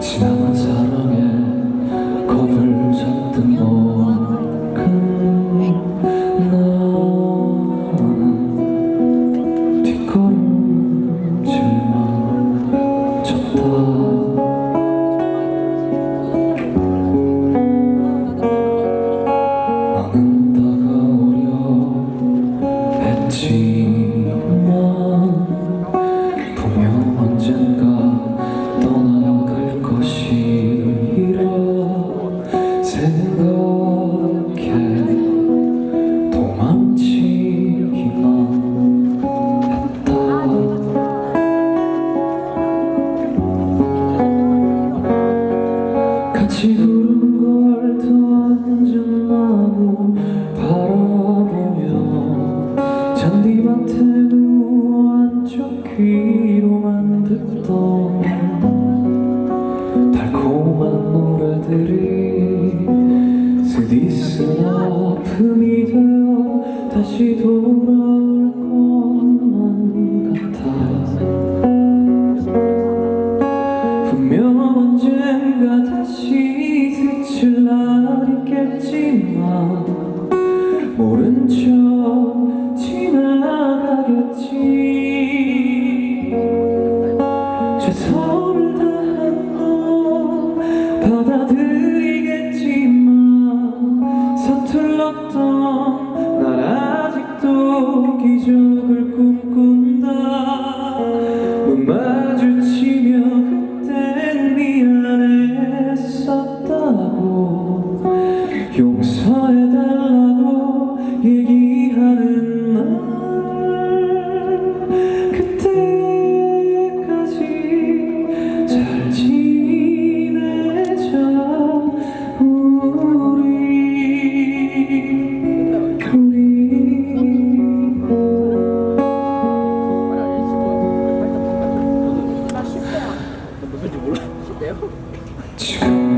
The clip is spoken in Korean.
气。go. 다시 돌아올 것만 같아. 분명 언젠가 다시 스칠 날 있겠지만 모른 척 지나가겠지. 최선을 다한 너 받아들여 용서해달라고 얘기하는 날 그때까지 잘 지내자 우리. 우리. 지금